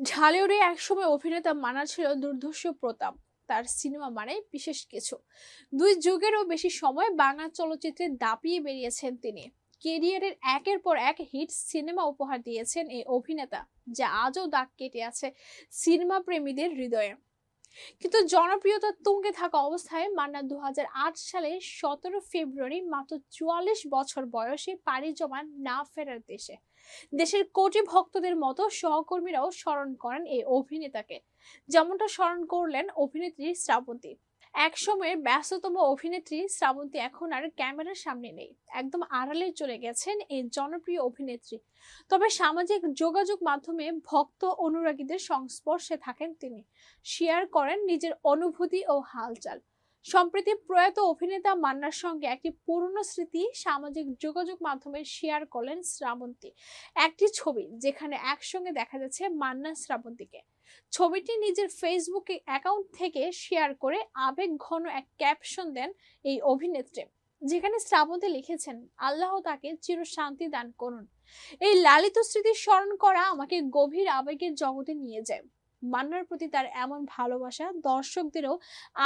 ঢালিউডে একসময় অভিনেতা মানা ছিল দুর্ধর্ষ প্রতাপ। তার সিনেমা মানে বিশেষ কিছু। দুই যুগেরও বেশি সময় বাংলা চলচ্চিত্রে দাপিয়ে বেরিয়েছেন তিনি। কেরিয়ারের একের পর এক হিট সিনেমা উপহার দিয়েছেন এই অভিনেতা, যা আজও দাগ কেটে আছে সিনেমা প্রেমীদের হৃদয়ে। কিন্তু জনপ্রিয়তার তুঙ্গে থাকা অবস্থায় মান্না দু হাজার আট সালে সতেরো ফেব্রুয়ারি মাত্র চুয়াল্লিশ বছর বয়সে পাড়ি জমান না ফেরার দেশে। দেশের কোটি ভক্তদের মতো সহকর্মীরাও স্মরণ করেন এই অভিনেতাকে। যেমনটা স্মরণ করলেন অভিনেত্রী শ্রাবন্তী। এক সময়ের ব্যস্ততম অভিনেত্রী শ্রাবন্তী এখন আর ক্যামেরার সামনে নেই। একদম আড়ালে চলে গেছেন এই জনপ্রিয় অভিনেত্রী। তবে সামাজিক যোগাযোগ মাধ্যমে ভক্ত অনুরাগীদের সংস্পর্শে থাকেন তিনি। শেয়ার করেন নিজের অনুভূতি ও হালচাল। সম্প্রতি প্রয়াত অভিনেতা মান্নার সঙ্গে একটি পুরনো স্মৃতি সামাজিক যোগাযোগ মাধ্যমে শেয়ার করলেন শ্রাবন্তী। একটি ছবি যেখানে একসঙ্গে দেখা যাচ্ছে মান্না শ্রাবন্তীকে। ছবিটি নিজের ফেসবুক অ্যাকাউন্ট থেকে শেয়ার করে আবেগ ঘন এক ক্যাপশন দেন এই অভিনেত্রী, যেখানে শ্রাবন্তী লিখেছেন, আল্লাহ তাকে চির শান্তি দান করুন। এই লালিত স্মৃতি স্মরণ করা আমাকে গভীর আবেগের জগতে নিয়ে যায়। মান্নার প্রতি তার এমন ভালোবাসা দর্শকদেরও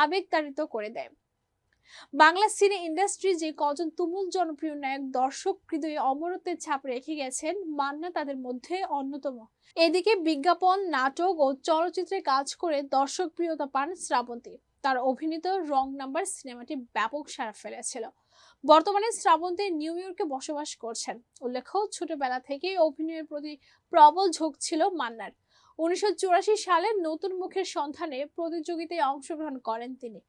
আবেগ তাড়িত করে দেয়। বাংলা সিনে ইন্ডাস্ট্রি যে কজন তুমুল জনপ্রিয় নায়ক, দর্শক হৃদয়ে অমরত্বের ছাপ রেখে গেছেন মান্না তাদের মধ্যে অন্যতম। এদিকে বিজ্ঞাপন, নাটক ও চলচ্চিত্রে কাজ করে দর্শক প্রিয়তা পান শ্রাবন্তী। তার অভিনীত রং নাম্বার সিনেমাটি ব্যাপক সাড়া ফেলেছিল। বর্তমানে শ্রাবন্তী নিউ ইয়র্কে বসবাস করছেন। উল্লেখ্য, ছোটবেলা থেকেই অভিনয়ের প্রতি প্রবল ঝোঁক ছিল মান্নার। উনিশশো চুরাশি সালে নতুন মুখের সন্ধানে প্রতিযোগিতায় অংশগ্রহণ করেন তিনি।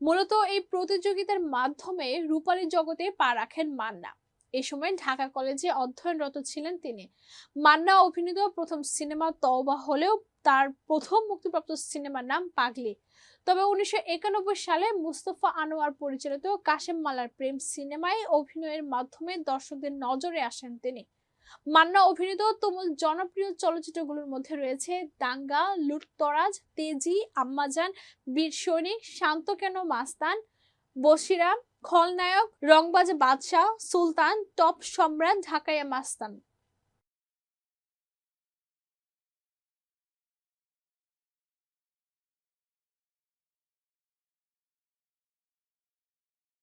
মূলত এই প্রতিযোগিতার মাধ্যমে রূপালী জগতে পা রাখেন মান্না। এ সময় ঢাকা কলেজে অধ্যয়নরত ছিলেন তিনি। মান্না অভিনীত প্রথম সিনেমা তওবা হলেও তার প্রথম মুক্তিপ্রাপ্ত সিনেমার নাম পাগলি। তবে উনিশশো একানব্বই সালে মুস্তফা আনোয়ার পরিচালিত কাশেম মালার প্রেম সিনেমায় অভিনয়ের মাধ্যমে দর্শকদের নজরে আসেন তিনি। মান্না অভিনীত তুমুল জনপ্রিয় চলচ্চিত্রগুলোর মধ্যে রয়েছে দাঙ্গা, লুটতরাজ, তেজি, আম্মাজান, বীর সৈনিক, শান্ত কেন মাস্তান বসিরাম খলনায়ক, রংবাজ বাদশাহ, সুলতান, টপ সম্রাট ঢাকাইয়া মাস্তান।